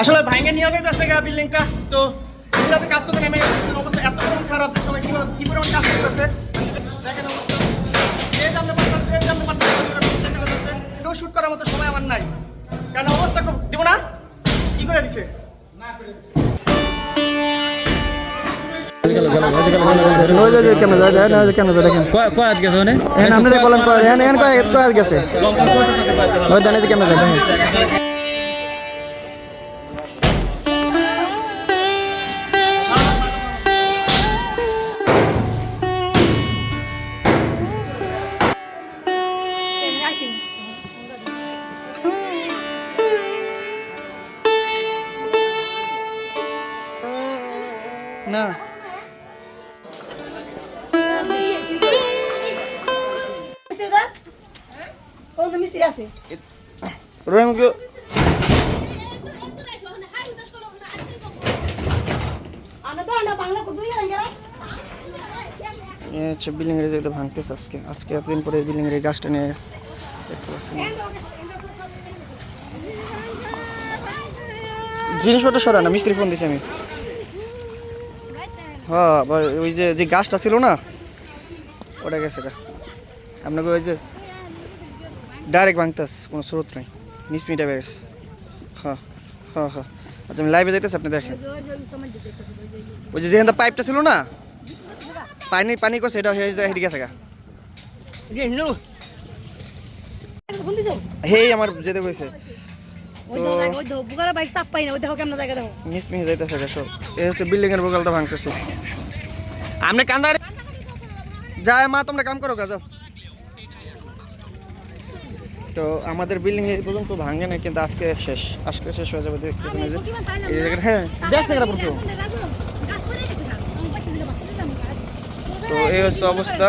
আসলে ভাঙে নিয়ে যাইতেছে গা বিল্ডিংটা তো এগুলোতে কাজ করতে নেমে অবস্থা এত পরিমাণ খারাপ যে সবাই কীভাবে কি পরিমাণ কাজ করতেছে? দেখেন অবস্থা। কেউ শুট করার মতো সময় আমার নাই। কারণ অবস্থা খুব দিব না? কি করে দিছে? যায় না কেন যায় দেখেন। কয় কয় না। হচ্ছে বিল্ডিং যেটা ভাঙতেছে আজকে। আজকে পরে বিল্ডিং গাছটা নিয়ে জিনিসপত্র সরা না মিস্ত্রি ফোন দিছি আমি। হ্যাঁ ওই যে যে গাছটা ছিল না ওটা গেছে গা। আপনাকে ওই যে ডাইরেক্ট ভাঙতাস কোনো স্রোত নাই। নিসমিটা বেশ হ্যাঁ হ্যাঁ হ্যাঁ। আচ্ছা আমি লাইভে যাইতেছি আপনি দেখেন। ওই যে যেখানে পাইপটা ছিল না পানি পানি করছে এটা হেঁটে গেছে গা। হেই আমার যেতে কইছে মিস মিস যাইতেছে হচ্ছে বিল্ডিং এর বগলটা ভাঙতেছে আপনি কান্দার যায় মা তোমরা কাম করো গা যাও। তো আমাদের বিল্ডিং এই পর্যন্ত ভাঙে না কিন্তু আজকে শেষ। আজকে শেষ হয়ে যাবে দেখতেছেন যে এই জায়গাটা হ্যাঁ। দেখছে পুরো না? তো এই হচ্ছে অবস্থা।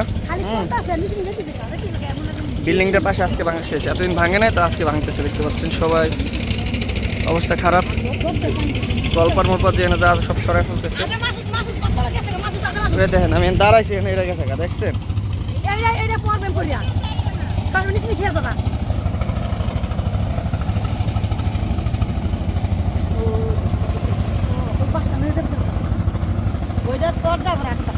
বিল্ডিংটার পাশে আজকে ভাঙা শেষ। এতদিন ভাঙে নাই তো আজকে ভাঙতেছে দেখতে পাচ্ছেন সবাই। অবস্থা খারাপ গল্পর মরপর যে যা সব সরাই ফেলতেছে দেখেন আমি দাঁড়াইছি এখানে এটা গেছে দেখছেন পড়বেন পড়িয়া কারণ নিচে নিচে বাবা ও ও পাঁচটা মেয়ে যাবে ওইটা তোর দাবার একটা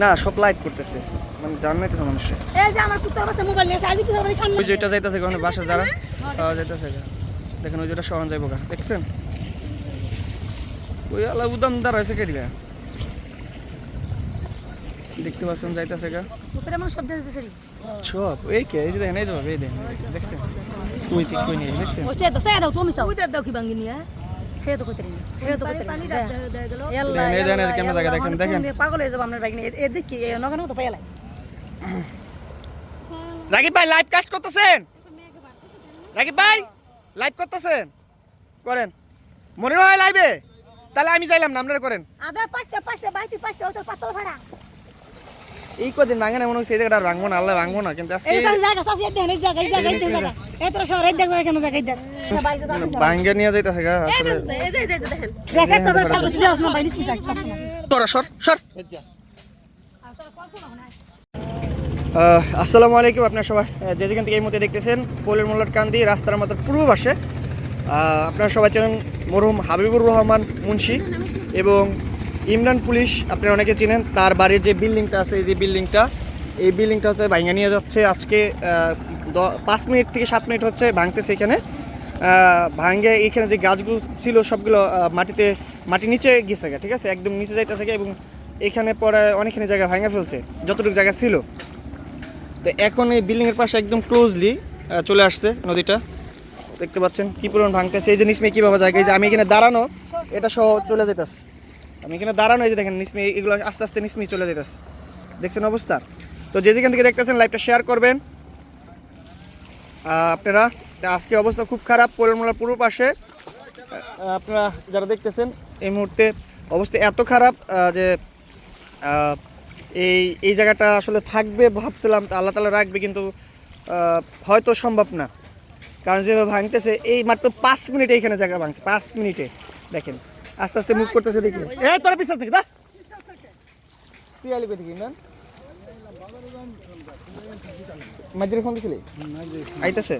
না সব লাইট করতেছে। মানে জানাইতেছে মানুষে। এই যে আমার কুত্তার বাচ্চা মোবাইল নিয়ে আছে আজ কি সবাই খান ওই যে এটা যাইতেছে ওখানে বাসা যারা। পাওয়া যাইতেছে দেখেন ওই যেটা সহন যাইব গা। দেখছেন? ওই আলা উদাম দাঁড়াইছে কে দিবা? দেখতে পাচ্ছেন যাইতেছে গা। উপরে আমার শব্দ দিতেছে রে। সব এই কে? এই যে দেখেন এই এই দেখেন দেখছেন? কই ঠিক কই নিয়ে দেখছেন? ওই সে সে দাও তুমি সব ওই দাও কি বাঙ্গি নিয়ে হে কইতে রে কইতে পানি দাও দাও গেল দেখেন, এই দেখেন, কেমনে জায়গা দেখেন, দেখেন। পাগল হয়ে যাব আপনার বাইক নিয়ে এ দেখি এ তো পাইলা রাকিব ভাই লাইভ কাস্ট করতেছেন? রাকিব ভাই লাইভ করতেছেন? করেন। মনে হয় লাইভে তাহলে আমি যাইলাম না আপনারা করেন। আদা পাইছে পাইছে বাইতি পাইছে ওই পাতল ভাড়া। এই কদিন ভাঙে না মনে হচ্ছে এই জায়গাটা ভাঙবো না আল্লাহ ভাঙবো না কিন্তু আজকে এই জায়গা সাসি দেন এই জায়গা এই জায়গা এই জায়গা। এই তোর শহর এই জায়গা কেন জায়গা দেখ। বাইরে যাও ভাঙ্গে নিয়ে যাইতেছে গা আসসালামু আলাইকুম আপনার সবাই। যে যেখান থেকে এই মুহূর্তে দেখতেছেন পোলের মোল্লার কান্দি রাস্তার মাথার পূর্ব পাশে। আহ, আপনারা সবাই চেনেন মরহুম হাবিবুর রহমান মুন্সি এবং ইমরান পুলিশ, আপনারা অনেকে চিনেন, তার বাড়ির যে বিল্ডিংটা আছে, এই যে বিল্ডিংটা, এই বিল্ডিংটা হচ্ছে ভাঙা নিয়ে যাচ্ছে। আজকে পাঁচ মিনিট থেকে সাত মিনিট হচ্ছে ভাঙতেছে এখানে। ভাঙ্গে এখানে যে গাছগুলো ছিল সবগুলো মাটিতে, মাটি নিচে গেছে ঠিক আছে? একদম নিচে যাইতেছে এবং এখানে পরে অনেকখানি জায়গা ভাঙা ফেলছে, যতটুকু জায়গা ছিল। তো এখন এই বিল্ডিংয়ের পাশে একদম ক্লোজলি চলে আসছে নদীটা। দেখতে পাচ্ছেন কি পরিমাণ ভাঙতেছে, এই যে নিসমে কীভাবে জায়গা যে আমি এখানে দাঁড়ানো, এটা সহ চলে যেতেছে আমি এখানে দাঁড়ানো যে দেখেন, নিসমে এগুলো আস্তে আস্তে নিসমি চলে যেতেছে দেখছেন অবস্থা? তো যে যেখান থেকে দেখতেছেন লাইভটা শেয়ার করবেন। আপনারা আজকে অবস্থা খুব খারাপ, পোলমোলার পুরো পাশে। আপনারা যারা দেখতেছেন, এই মুহূর্তে অবস্থা এত খারাপ যে এই এই জায়গাটা আসলে থাকবে ভাবছিলাম আল্লাহ তালা রাখবে, কিন্তু হয়তো সম্ভব না। কারণ যেভাবে ভাঙতেছে, এই মাত্র পাঁচ মিনিটে এখানে জায়গা ভাঙছে, পাঁচ মিনিটে, দেখেন। আস্তে আস্তে মুভ করতেছে দেখি। এ, তোরা বিশ্বাস থেকে, দা। তুই আলি কোথেকে ইমরান? মাঝিরে ফোন দিছিলি? আইতেছে।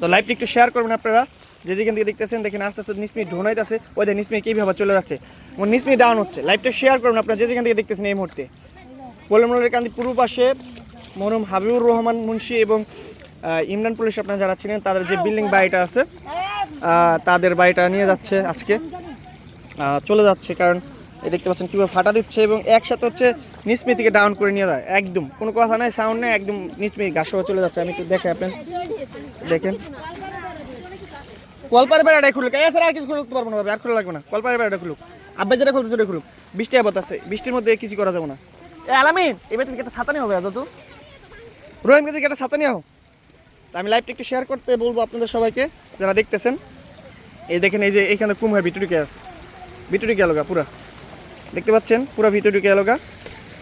তো লাইভটা একটু শেয়ার করবেন আপনারা। যে যেখান থেকে দেখতেছেন, দেখেন আস্তে আস্তে নিসমি ঢোনাইতেছে ওই দেখেন নিসমি কীভাবে চলে যাচ্ছে। এবং নিসমি ডাউন হচ্ছে। লাইভটা শেয়ার করুন আপনারা যে যেখান থেকে দেখতেছেন এই মুহূর্তে। পোলমলের কান্দি পূর্ব পাশে মরহুম হাবিবুর রহমান মুন্সি এবং ইমরান পুলিশ আপনারা যারা ছিলেন, তাদের যে বিল্ডিং বাড়িটা আছে তাদের বাড়িটা নিয়ে যাচ্ছে আজকে। চলে যাচ্ছে, কারণ এই দেখতে পাচ্ছেন কীভাবে ফাটা দিচ্ছে এবং একসাথে হচ্ছে নিসমি থেকে ডাউন করে নিয়ে যায়। একদম, কোনো কথা নাই সাউন্ড নেই, একদম ঘাস হয়ে চলে যাচ্ছে। আমি একটু দেখে আপনার, দেখেন। কলপারে বেড়াটাই খুলুক। স্যার আর কিছু খুলতে পারব না আর খোলা লাগবে না। কলপারে বেড়াটা খুলুক। আব্বা যেটা খুলতে সেটা খুলুক। বৃষ্টি আবাদ আছে, বৃষ্টির মধ্যে কিছু করা যাবে না। এ, আলামিন এবার থেকে একটা ছাতা নিয়ে হবে আজ তো রোহিম থেকে একটা ছাতা নিয়ে হোক আমি লাইভটা একটু শেয়ার করতে বলব আপনাদের সবাইকে, যারা দেখতেছেন। এই দেখেন, এই যে এখানে কুম হয় ভিটুরি গ্যাস ভিটুরি গেল গা, পুরা। দেখতে পাচ্ছেন? পুরা ভিটুরি গেল গা।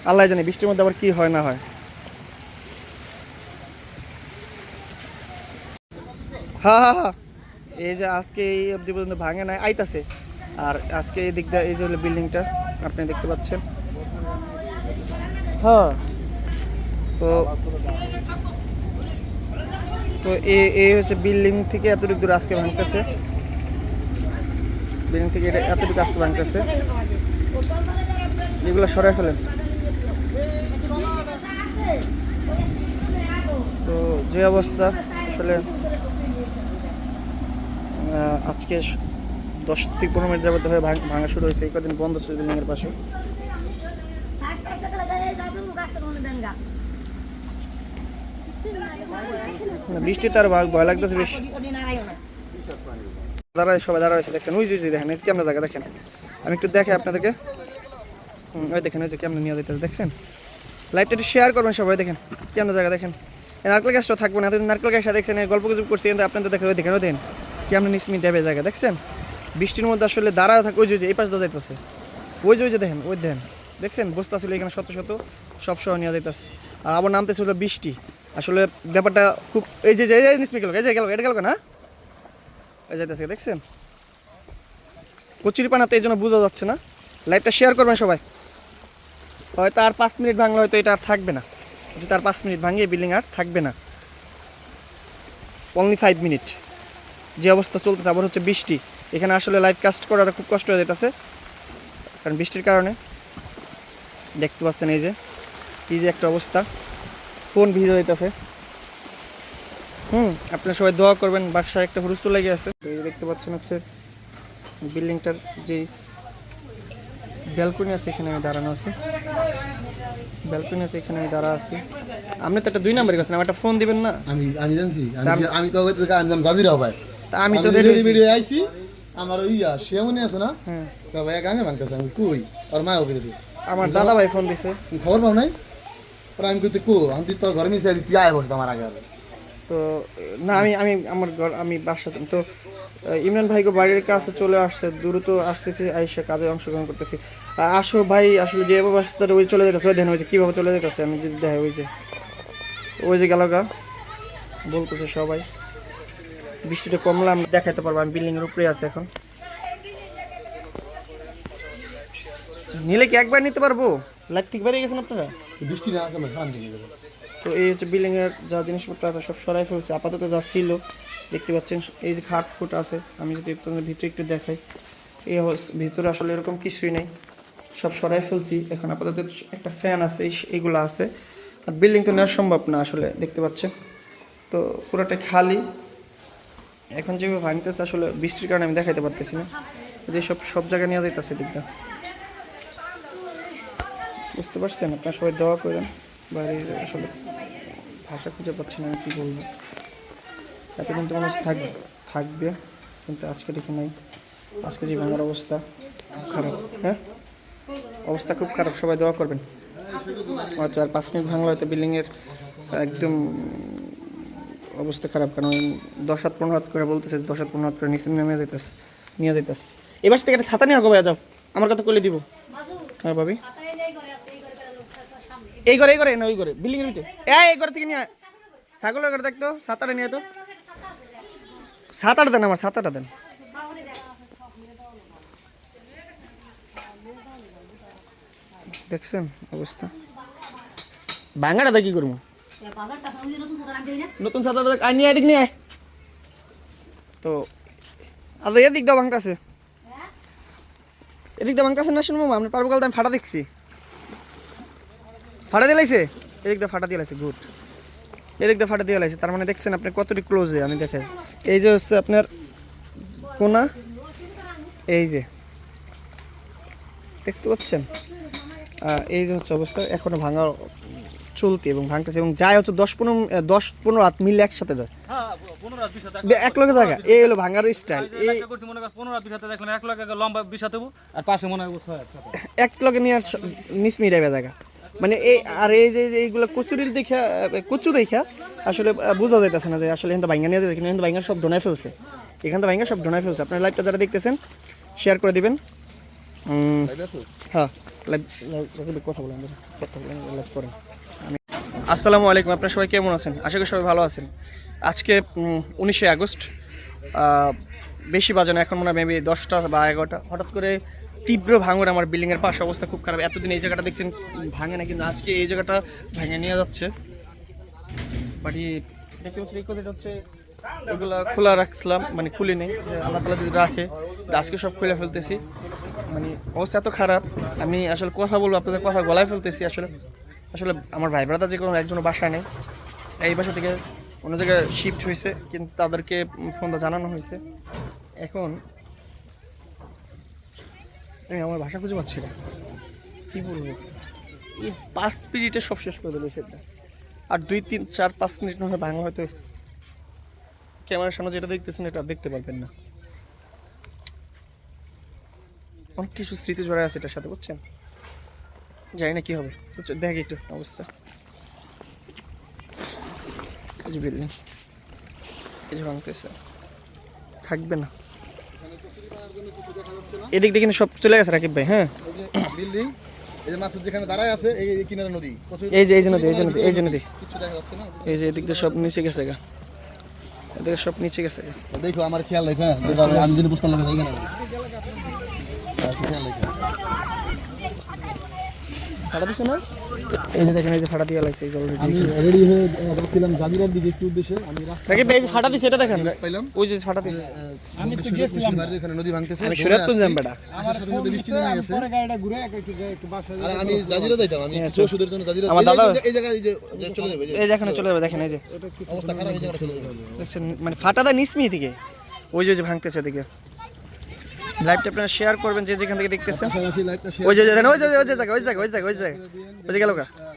আল্লাহ জানি বৃষ্টির মধ্যে আবার কি হয়, না হয়। হা হা হা। এই যে আজকে এই অবধি পর্যন্ত ভাঙে নাই, আইতাছে। আর আজকে এই দিকটা এই যে হলো বিল্ডিংটা, আপনি দেখতে পাচ্ছেন। হ্যাঁ তো তো এই হচ্ছে বিল্ডিং থেকে এতটুকু দূর আজকে ভাঙতেছে। বিল্ডিং থেকে এটা এতটুকু আজকে ভাঙতেছে। এগুলো সরাই ফেলেন। তো যে অবস্থা, আসলে আজকে দশ থেকে পনেরো মিনিট যাবত হয়ে ভাঙা শুরু হয়েছে। এই কদিন বন্ধ ছিল বিল্ডিংয়ের পাশে। বৃষ্টিতে আর ভয় লাগতেছে বেশ। দাঁড়ায়, সবাই দাঁড়া হয়েছে দেখেন। ওই যে দেখেন, এই কেমন জায়গা, দেখেন। আমি একটু দেখে আপনাদেরকে। ওই দেখেন, ওই যে কেমন নিয়ে যেতেছে দেখছেন? লাইভটা একটু শেয়ার করবেন সবাই, দেখেন। কেমন জায়গা, দেখেন। নারকেল গাছটা থাকব না নারকেল গাছটা দেখছেন গল্প গুজব করছি, কিন্তু আপনাদের দেখেন ওই দেখেন ওই দেখেন। কেমন নিসমি ড্যাবে জায়গা, দেখছেন? বৃষ্টির মধ্যে আসলে দাঁড়ায় থাকে, ওই যে এই পাশ দিয়ে যাইতেছে। ওই যে ওই যে, দেখেন, ওই দেখেন। দেখছেন? বস্তা ছিল এখানে শত শত, সব সহ নিয়ে যাইতেছে। আর আবার নামতেছিল বৃষ্টি। আসলে ব্যাপারটা খুব এই যে, এই নিসমি গেল, এই যে গেল, এটা গেল না এই যাইতেছে দেখছেন? কচুরি পানাতে এই জন্য বোঝা যাচ্ছে না। লাইভটা শেয়ার করবেন সবাই। হয়তো আর পাঁচ মিনিট ভাঙলে হয়তো এটা আর থাকবে না। যদি তার পাঁচ মিনিট ভাঙিয়ে বিল্ডিং আর থাকবে না। অনলি ফাইভ মিনিট যে অবস্থা চলতেছে, আবার হচ্ছে বৃষ্টি। এখানে আসলে লাইভ কাস্ট করাটা খুব কষ্ট হয়ে যেতেছে। কারণ বৃষ্টির কারণে। দেখতে পাচ্ছেন এই যে এই যে একটা অবস্থা। ফোন ভিজে যাইতেছে। হুম। আপনারা সবাই দোয়া করবেন বাসায় একটা হুরুস্ত লেগে আছে। তো এই যে দেখতে পাচ্ছেন হচ্ছে বিল্ডিংটার যে ব্যালকনি আছে এখানে আমি দাঁড়ানো আছি। ব্যালকনি আছে এখানে আমি দাঁড়া আছি। আপনি তো একটা দুই নাম্বার গেছেন আমার একটা ফোন দিবেন না? আমি আমি জানছি আমি আমি তো আমি জানি জাজিরাও ভাই। তা আমি তো রেডি ভিডিও আইছি আমার ওই শিয়ামনি আছে না? হ্যাঁ তো ভাই গাঙ্গে ভাঙতেছে আমি কই? আর মা ওকে দিছে আমার দাদা ভাই ফোন দিছে। খবর পাও নাই? পরে আমি কইতে কো আমি তো ঘরে মিশে তুই আয় বসে আমার আগে আগে। তো, না, আমি আমি আমার ঘর, আমি বাসাতে তো ইমরান ভাইকে বাড়ির কাছে চলে আসছে, দ্রুত আসতেছি, আইসা কাজে অংশগ্রহণ করতেছি। আসো ভাই, আসলে যেভাবে আসতে ওই চলে যেতেছে, ওই দেখেন ওই যে কীভাবে চলে যেতেছে, আমি যদি দেখে ওই যে ওই যে গেল গা, বলতেছে সবাই। বৃষ্টিটা কমলাম দেখাতে পারব, আমি বিল্ডিংয়ের উপরে আছে এখন। নিলে কি একবার নিতে পারব? লাইট ঠিক বেরিয়ে গেছেন আপনারা? বৃষ্টি না তো এই হচ্ছে বিল্ডিং এর যা জিনিসপত্র আছে, সব সরাই ফেলছে। আপাতত যা ছিল, দেখতে পাচ্ছেন, এই যে খাট ফুট আছে, আমি যদি আপনাদের ভিতরে একটু দেখাই। এই ভিতরে আসলে এরকম কিছুই নেই। সব সরাই ফেলছি। এখন আপাতত একটা ফ্যান আছে, এই- এইগুলো আছে। আর বিল্ডিং তো নেওয়া সম্ভব না আসলে, দেখতে পাচ্ছেন? তো পুরোটা খালি। এখন যেভাবে ভাঙতেছে আসলে বৃষ্টির কারণে আমি দেখাইতে পারতেছি না। যে সব সব জায়গায় নিয়ে যাইতেছে দিকটা বুঝতে পারছেন? আপনার সবাই দোয়া করেন, বাড়ির আসলে ভাষা খুঁজে পাচ্ছি না, আমি কী বলব? এতদিন তো মানুষ থাকবে থাকবে, কিন্তু আজকে দেখি নাই। আজকে যে ভাঙার অবস্থা, খুব খারাপ হ্যাঁ? অবস্থা খুব খারাপ, সবাই দোয়া করবেন। হয়তো আর পাঁচ মিনিট ভাঙলে হয়তো বিল্ডিংয়ের একদম অবস্থা খারাপ, কারণ দশ হাত পনেরো হাত করে বলতেছে, দশ হাত পনেরো হাত করে নিচে নেমে যেতেছে নিয়ে যেতেছে এবার থেকে একটা ছাতা নিয়ে হবে যাও। আমার কথা করলে দিব। হ্যাঁ ভাবি? এই ঘরে এই ঘরে না, ওই ঘরে বিল্ডিং এর ভিতরে। এই এই ঘর থেকে নিয়ে। ছাগলের ঘরে দেখতো সাতাটা নিয়ে তো। সাতাটা দেন আমার সাতাটা দেন। দেখছেন অবস্থা? ভাঙাটা কি করব? নতুন ছাতা আয়, নিয়ে এদিক নিয়ে। তো, আর এদিক দিয়ে ভাঙতেছে এদিক দিয়ে ভাঙতেছে না, শুনব আমরা পারব কাল আমি ফাটা দেখছি। ফাটা দিয়ে লাইছে? এদিক দিয়ে ফাটা দিয়ে লাইছে গুড। এদিক দিয়ে ফাটা দিয়ে লাইছে তার মানে দেখছেন আপনি কতটি ক্লোজে আমি দেখে এই যে হচ্ছে আপনার কোনা এই যে। দেখতে পাচ্ছেন? এই যে হচ্ছে অবস্থা এখনও ভাঙা চলতি এবং ভাঙতেছে এবং যায় হচ্ছে দশ পনেরো দশ পনেরো হাত মিলে একসাথে যায়। এক লগে জায়গা এই হলো ভাঙার স্টাইল এই এক টাকা লম্বা বিশ আর পাশে মনে হয়। এক লগে নিয়ে মিস মিরাইবে জায়গা। মানে এই আর এই যে এইগুলো কচুরির দেখা কচু দেখা আসলে বোঝা যাইতেছে না যে আসলে এখান ভাঙ্গা নিয়ে যায় কিন্তু এখান ভাঙ্গা সব ডোনায় ফেলছে। এখান থেকে ভাঙ্গা সব ডোনায় ফেলছে। আপনার লাইভটা যারা দেখতেছেন শেয়ার করে দিবেন। হ্যাঁ লাইভ কথা বলেন কথা বলেন লাইভ করেন। আসসালামু আলাইকুম আপনার সবাই কেমন আছেন? আশা করি সবাই ভালো আছেন। আজকে উনিশে আগস্ট বেশি বাজে না এখন মনে হয় মেবি দশটা বা এগারোটা। হঠাৎ করে তীব্র ভাঙর আমার বিল্ডিংয়ের পাশে অবস্থা খুব খারাপ। এতদিন এই জায়গাটা দেখছেন, ভাঙে না, কিন্তু আজকে এই জায়গাটা ভেঙে নিয়ে যাচ্ছে। পাচ্ছি হচ্ছে এগুলো খোলা রাখছিলাম মানে খুলে নেই আল্লাহ তালা যদি রাখে আজকে সব খুলে ফেলতেছি। মানে অবস্থা এত খারাপ, আমি আসলে কথা বলব, আপনাদের কথা গলায় ফেলতেছি আসলে। আসলে আমার ভাই ব্রাদার যে কোনো একজনের বাসায় নেই, এই বাসা থেকে অন্য জায়গায় শিফট হয়েছে, কিন্তু তাদেরকে ফোনটা জানানো হয়েছে। এখন আমার ভাষা খুঁজে পাচ্ছি না। কী বলব? এই পাঁচ মিনিটে সব শেষ করে দেবে সেটা আর দুই, তিন, চার, পাঁচ মিনিট না ভাঙা হয়তো ক্যামেরার সামনে যেটা দেখতেছেন এটা দেখতে পারবেন না। অনেক কিছু স্মৃতি জড়ায় আছে এটার সাথে, বুঝছেন? জানি না কি হবে। তো দেখ একটু অবস্থা। বিল্ডিং যে ভাঙতেছে। থাকবে না। এদিক দিয়ে কিন্তু সব চলে গেছে রাকিব ভাই হ্যাঁ। এই যে বিল্ডিং এই যে মাছের যেখানে দাঁড়ায় আছে এই কিনারে নদী। এই যে এই যে নদী এই যে নদী এই যে নদী। কিচ্ছু দেখা যাচ্ছে না? এই যে এদিক দিয়ে সব নিচে গেছে গা। এদিকে সব নিচে গেছে দেখো আমার খেয়াল রেখো হ্যাঁ। আমি- যদি বুঝতে লাগে তাই কেন খেয়াল রেখো। ফাটা দিছে না? এই যে দেখেন এই যে ফাটা দিয়ে লাগছে এই আমি রেডি হয়ে যাচ্ছিলাম জাজিরার দিকে একটু উদ্দেশ্যে আমি রাস্তা ভাই এই যে ফাটা দিছে এটা দেখেন। পাইলাম। ওই যে ফাটা দিছে। আমি তো গেছিলাম। বাড়ির এখানে নদী ভাঙতেছে আমি যাম বেটা। আসার সাথে সাথে বৃষ্টি নেমে গেছে। আর আমি জাজিরা যাইতাম আমি কিছু ওষুধের জন্য জাজিরা। আমার দাদা- এই জায়গায় এই যে চলে যাবে এই যে। এখানে চলে যাবে দেখেন এই যে। অবস্থা খারাপ এই জায়গাটা চলে যাবে। দেখছেন মানে ফাটাটা নিসমি দিকে ওই যে ওই যে ভাঙতেছে ওদিকে। লাইভটা আপনারা শেয়ার করবেন যে যেখান থেকে দেখতেছেন। ওই যে ওই যে ওই যে জায়গা ওই জায়গা ওই জায়গা ওই জায়গা ওই গেল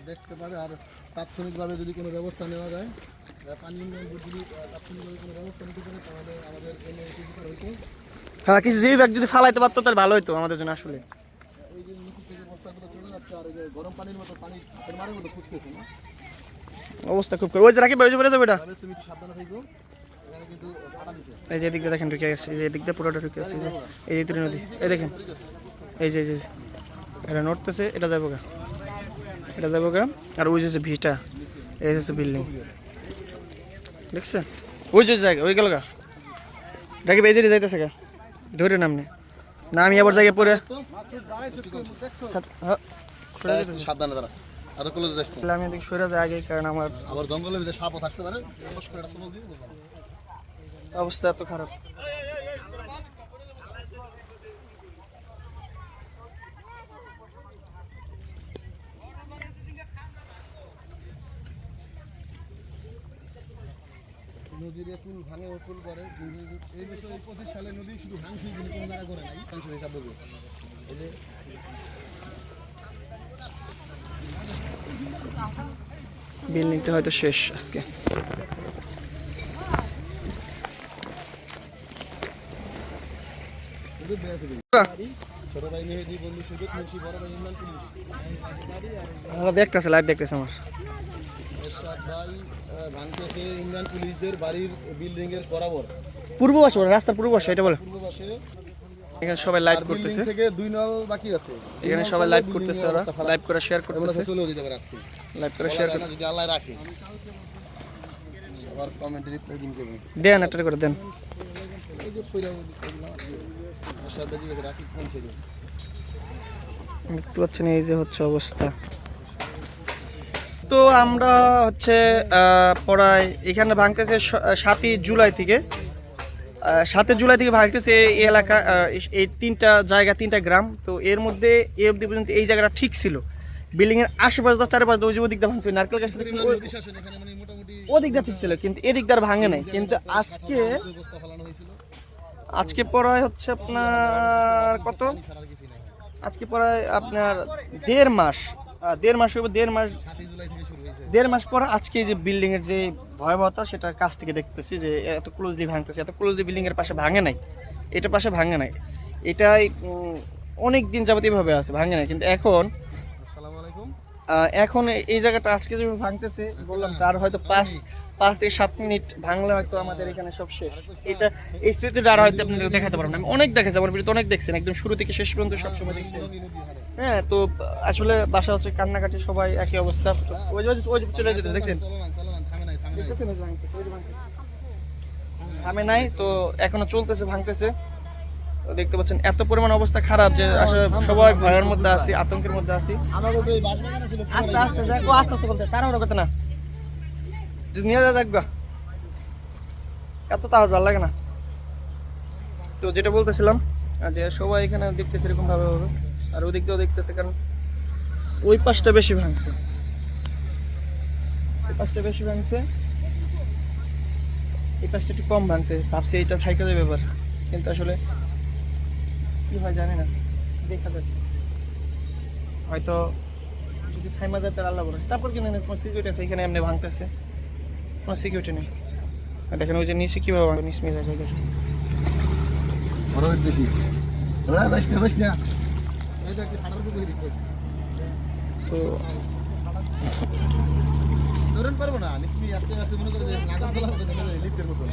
দেখতে পারে আর তাৎক্ষণিকভাবে যদি কোনো ব্যবস্থা নেওয়া যায় হ্যাঁ কিছু যেই ব্যাগ যদি ফালাইতে পারতো তাহলে ভালো হতো আমাদের জন্য আসলে। অবস্থা খুব। ওই যে রাখি ওই যে বেড়ে যাবে এটা। তুমি সাবধানে থাকো এখানে কিন্তু ফাটা দিছে এই যে এদিক দিয়ে দেখেন ঢুকে গেছে। এই যে এদিক দিয়ে পুরোটা ঢুকে গেছে। এই যে এই যে নদী এই দেখেন এই যে এই যে এটা নড়তেছে এটা যাব গা। এটা যাব গা। আর ওই যে যে ভিটা এই হচ্ছে বিল্ডিং দেখছেন ওই যে জায়গা ওই গেল গা। ডাকি বেজে যাইতেছে গা। ধরে নামনে না। আমি আবার জায়গায় পরে সাবধানে দাঁড়া। আমি এদিকে সরে যাই আগে কারণ আমার আবার জঙ্গলের ভিতরে সাপও থাকতে পারে। অবস্থা এত খারাপ। নদীর পুল ভাঙে পুল করে। এই বিষয়ে পঁচিশ সালে নদী শুধু ভাঙছে কিন্তু কোনো জায়গা করে নাই। পাঁচশো হিসাব এই যে বিল্ডিংটা হয়তো শেষ আজকে সুযোগ দেওয়া আছে কিন্তু। ছোট ভাই মেহেদি বন্ধু সুযোগ মুন্সি বড় ভাই ইমরান পুলিশ আমরা দেখতেছে লাইভ দেখতেছে আমার। পুলিশদের বাড়ির বিল্ডিং এর বরাবর পূর্ব পাশে রাস্তার পূর্ব পাশে এটা বলে। পূর্ব পাশে এখানে সবাই লাইভ করতেছে। থেকে দুই নল বাকি আছে। এখানে সবাই লাইভ করতেছে ওরা। লাইভ করে শেয়ার করতেছে। পারে আজকে। লাইভ করে শেয়ার যায় যদি আল্লাহ রাখে। সবার কমেন্টে রিপ্লাই দিন করবেন দেন একটা করে দেন। এই যে দেখতে পাচ্ছেন এই যে হচ্ছে অবস্থা। তো আমরা হচ্ছে পড়ায় এখানে ভাঙতেছে সাতই জুলাই থেকে। সাতের জুলাই থেকে ভাঙতেছে এই এলাকা এই- তিনটা জায়গা তিনটা গ্রাম। তো এর মধ্যে এই অবধি পর্যন্ত এই জায়গাটা ঠিক ছিল। বিল্ডিং এর আশেপাশে দশ চারপাশে ওই যে ওদিকটা ভাঙছে নারকেল গাছ ওই- মানে ওদিকটা ঠিক ছিল কিন্তু এদিকটা ভাঙে নাই। কিন্তু আজকে আজকে পড়ায় হচ্ছে আপনার কত? আজকে পড়ায় আপনার দেড় মাস দেড় মাস হবে দেড় মাস দেড় মাস পর আজকে যে বিল্ডিং এর যে ভয়াবহতা সেটা কাছ থেকে দেখতেছি যে এত ক্লোজলি ভাঙতেছে এত ক্লোজলি বিল্ডিং এর পাশে ভাঙে নাই। এটা পাশে ভাঙে নাই। এটাই অনেক দিন যাবত এইভাবে আছে ভাঙে নাই। কিন্তু এখন আসসালামু আলাইকুম। এখন এই জায়গাটা আজকে যে ভাঙতেছে বললাম তার হয়তো পাঁচ পাঁচ থেকে সাত মিনিট ভাঙলে হয়তো আমাদের এখানে সব শেষ। এটা এই স্মৃতিটা আর হয়তো আপনাদের দেখাতে পারব না আমি অনেক দেখেছি আমার ভিডিওতে অনেক দেখছেন একদম শুরু থেকে শেষ পর্যন্ত সবসময় দেখছেন। নদী নদী হ্যাঁ তো আসলে বাসা হচ্ছে কান্নাকাটি সবাই একই অবস্থা। ওই ওই চলে যেতে দেখছেন? থামে নাই তো এখনও চলতেছে ভাঙতেছে। দেখতে পাচ্ছেন এত পরিমাণ অবস্থা খারাপ যে আসলে সবাই ভয়ের মধ্যে আছি আতঙ্কের মধ্যে আছি। আস্তে আস্তে আস্তে আস্তে বলতে তারা ওরা কথা না। নিয়ে যা এত তাহলে ভালো লাগে না। তো যেটা বলতেছিলাম যে সবাই এখানে দেখতেছে এরকম ভাবে ভাবে, আর ওদিক দিয়েও দেখতেছে, কারণ ওই পাশটা বেশি ভাঙছে। ওই পাশটা বেশি ভাঙছে। এই পাশটা একটু কম ভাঙছে। ভাবছি এইটা থাইকা যাবে ব্যাপার কিন্তু আসলে কি হয় জানি না। দেখা যাক। হয়তো যদি থাইমা যায় তাহলে আল্লাহ বলে। তারপর কিন্তু এখানে এমনি ভাঙতেছে। কোনো সিকিউরিটি নেই। আর দেখেন ওই যে নিচে কীভাবে ভাঙে নিচ মিস আছে দেখেন তো ধরেন পারব না নিশ্চয়ই আস্তে আস্তে মনে করে যে লিফটের মতো।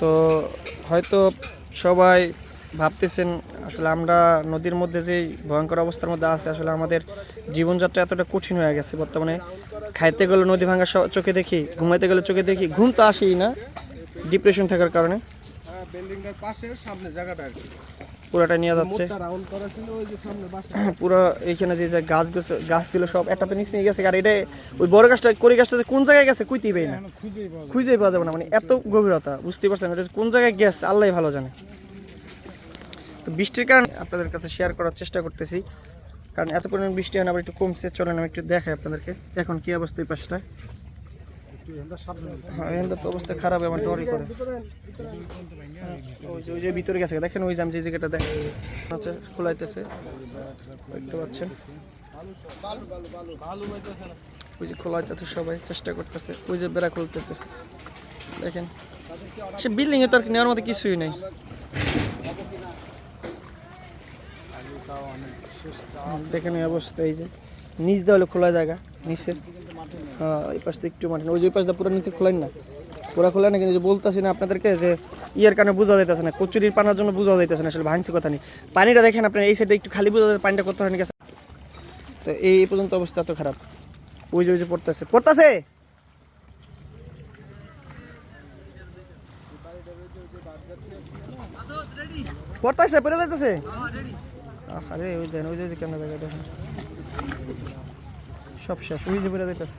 তো হয়তো সবাই ভাবতেছেন আসলে আমরা নদীর মধ্যে যে ভয়ঙ্কর অবস্থার মধ্যে আছে আসলে আমাদের জীবনযাত্রা এতটা কঠিন হয়ে গেছে বর্তমানে। খাইতে গেলে নদী ভাঙা চোখে দেখি ঘুমাইতে গেলে চোখে দেখি ঘুম তো আসেই না ডিপ্রেশন থাকার কারণে। পুরোটা নিয়ে যাচ্ছে। পুরো এইখানে যে গাছ গাছ- ছিল সব একটা তো নিচ নিয়ে গেছে আর এটা ওই বড় গাছটা করি গাছটা যে কোন জায়গায় গেছে কুইতেই পাই না। খুঁজেই পাওয়া যাবে না। মানে এত গভীরতা বুঝতে পারছেন এটা কোন জায়গায় গেছে আল্লাহ ভালো জানে। বৃষ্টির কারণে আপনাদের কাছে শেয়ার করার চেষ্টা করতেছি। কারণ এত পরিমাণ বৃষ্টি হয় আবার একটু কমছে। চলেন আমি একটু দেখাই আপনাদেরকে। এখন কি অবস্থা এই পাশটায়? হ্যাঁ তো অবস্থা খারাপ আমার করে। ওই যে ওই যে ভিতরে গেছে। দেখেন, ওই যে যে জায়গাটা খোলাইতেছে। দেখতে পাচ্ছেন? ওই যে সবাই, চেষ্টা করতেছে। ওই যে বেড়া খুলতেছে। দেখেন। সে তো আর নেওয়ার মতো কিছুই নেই। দেখেন এই অবস্থা এই যে নিচ দেওয়ালে খোলা জায়গা নিচে। হ্যাঁ এই পাশটা একটু মাঠে ওই যে ওই পাশটা পুরো নিচে খোলেন না। পুরো খোলা না কিন্তু যে বলতেছি না আপনাদেরকে যে ইয়ের কারণে বোঝা যাইতেছে না কচুরির পানার জন্য বোঝা যাইতেছে না আসলে ভাঙছে কথা নেই। পানিটা দেখেন আপনার এই সাইডে একটু খালি বোঝা যায় পানিটা কত হয়নি গেছে। তো এই এই পর্যন্ত অবস্থা এত খারাপ। ওই যে ওই যে পড়তেছে পড়তেছে? পড়তেছে পড়ে যাইতেছে? আরে ওই দেন, ওই যে কেন জায়গা দেখেন। সব শেষ, ওই যে পড়ে যাইতেছে।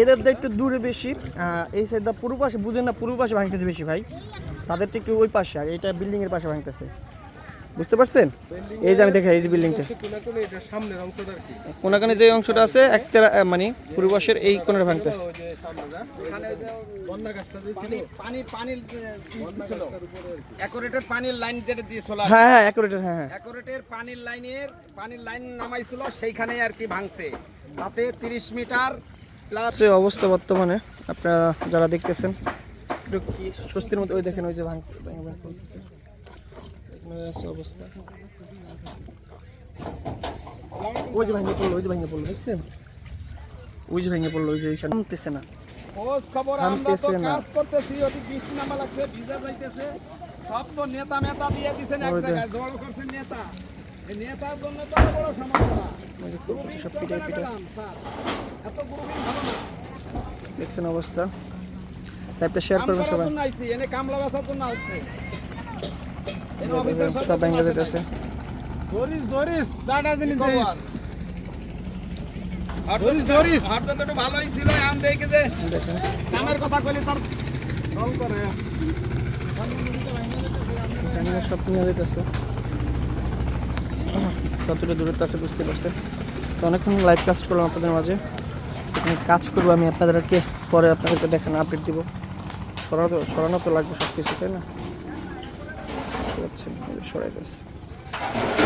এদের একটু দূরে বেশি এই সাইডটা পূর্ব পাশে, বুঝেন না, পূর্ব পাশে ভাঙতেছে বেশি ভাই। তাদের তো একটু ওই পাশে, আর এটা বিল্ডিং এর পাশে ভাঙতেছে। বুঝতে পারছেন? এই যে আমি দেখা এই যে বিল্ডিংটা। কোনাকানে যে অংশটা আছে একটা মানে পূর্ব পাশের এই লাইন যেটা দিয়েছিল হ্যাঁ হ্যাঁ অ্যাকুরেটের হ্যাঁ হ্যাঁ। পানির লাইনের পানির লাইন নামাইছিল সেইখানেই আর কি ভাঙছে। তাতে তিরিশ মিটার প্লাস আছে অবস্থা বর্তমানে আপনারা যারা দেখতেছেন কি স্বস্তির মধ্যে ওই দেখেন ওই যে ভাঙ ভাঙ- ভাঙ করতেছে। এখানে আছে অবস্থা। ওই যে ভেঙে পড়ল ওই যে ভেঙে পড়ল দেখছেন? ওই যে ভেঙে পড়ল ওই যে ওইখানে নামতেছে না। খোঁজ খবর আমরা তো না। কাজ করতেছি ওটি বৃষ্টি নামা লাগছে ভিজা যাইতেছে। সব তো নেতা মেতা দিয়ে দিছেন এক জায়গায় জড়ো করছেন নেতা। নেতার জন্য তো বড় সমস্যা। ওই যে করতেছে সব পিটাই পিটাই এত গ্রুপিং ভালো না। দেখছেন অবস্থা? লাইভটা শেয়ার করবেন সবাই। এনে কামলা বেচার জন্য আসছে এনে অফিসের সাথে সব ভেঙে কোনো আসে যেতেছে নাই। ধরিস ধরিস জিনিস কি খবর? ধরিস ধরিস তো ভালোই ছিল আম দেখে যে দেখেন। কথা কইলে তার রং করে। সব নিয়ে যেতেছে। কতটা দূরত্ব আছে বুঝতে পারছেন। তো অনেকক্ষণ লাইভ কাস্ট করলাম আপনাদের মাঝে। কাজ করব আমি আপনাদেরকে পরে আপনাদেরকে দেখানো আপডেট দিব। সরানো সরানো তো লাগবে সব কিছু তাই না? ঠিক আছে সরাই গেছে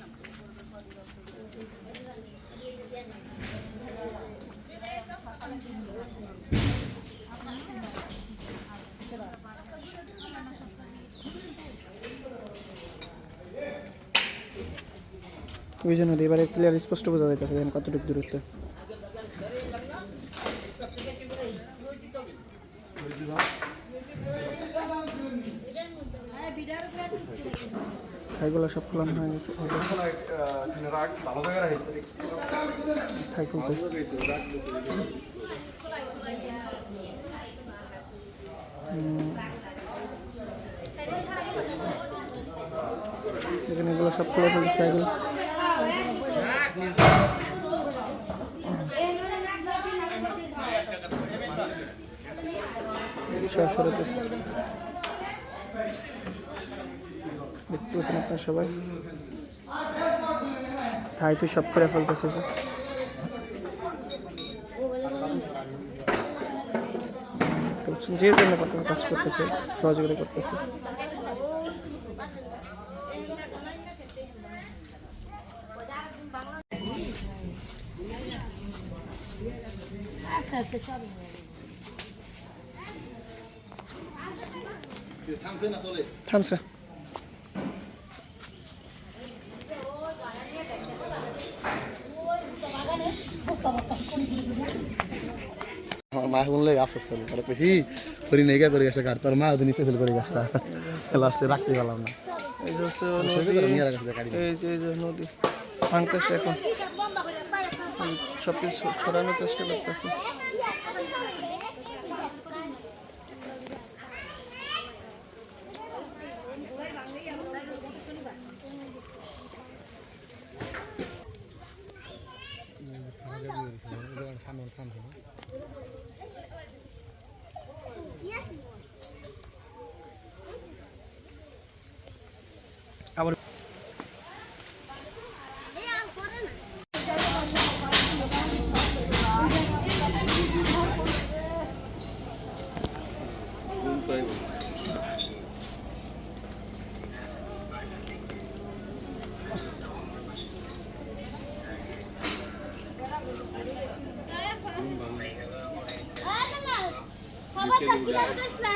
ওই জন্য এবারে ক্লিয়ার স্পষ্ট বোঝা যাইতেছে দেখেন কতটুকু দূরত্ব। থাইগুলো সব খোলানো হয়ে গেছে। এখানে এগুলো সব খুলে ফেলতেছে থাইগুলো। সব সরাতেছে দেখতে পাচ্ছেন আপনারা সবাই। তাই তুই সব করে ফেলতেছে যে। জন্য কাজ করতেছে, সহযোগিতা করতেছে। আস্তে আস্তে থামছে না চলে থামছে আমার মা বললে আফসোস করবে তাহলে পেছি করি নেই করে গেছে কার তোর মা ওদের নিচে ফেল করে গেছে। লাস্টে রাখতে পারলাম না। এই যে এই নদী ভাঙতেছে এখন। সব কিছু ছড়ানোর চেষ্টা করতেছে আবার খবরটা কীভাবে দিস না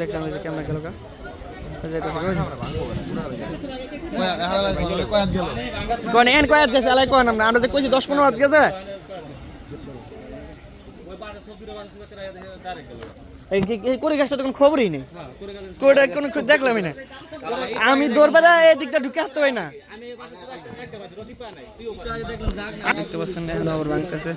দেখলাম যে ক্যামেরা গেল গা ওই যে দেখো, ওই যে। কয়াত গেল কোন এন কয়াত গেছে আলাই কোন আমরা আমরা যে কইছি 10 15 হাত গেছে এই করে গাছটা তো কোনো খবরই নেই। কোটা কোনো খোঁজ দেখলামই না। আমি দৌড়বেলা এই দিকটা ঢুকে আসতে পারি না। দেখতে পাচ্ছেন এখন আবার ভাঙতেছে।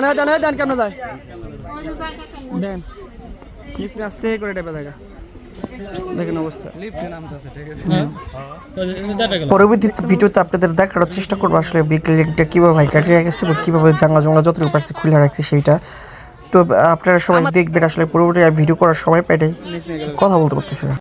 মানে কেমনে যায় দেন। নিচ আস্তে করে টেপে দেখা দেখেন অবস্থা। লিফটে নামতে আছে ঠিক আছে পরবর্তী ভিডিওতে আপনাদের দেখার চেষ্টা করব আসলে বিকেলটা কীভাবে ভাই কাটিয়ে গেছে এবং কীভাবে জানলা জঙ্গলা যতটুকু পারছি খুলে রাখছি সেইটা। তো আপনারা সবাই দেখবেন আসলে পরবর্তী ভিডিও করার সময় পেটে কথা বলতে পারতেছি না।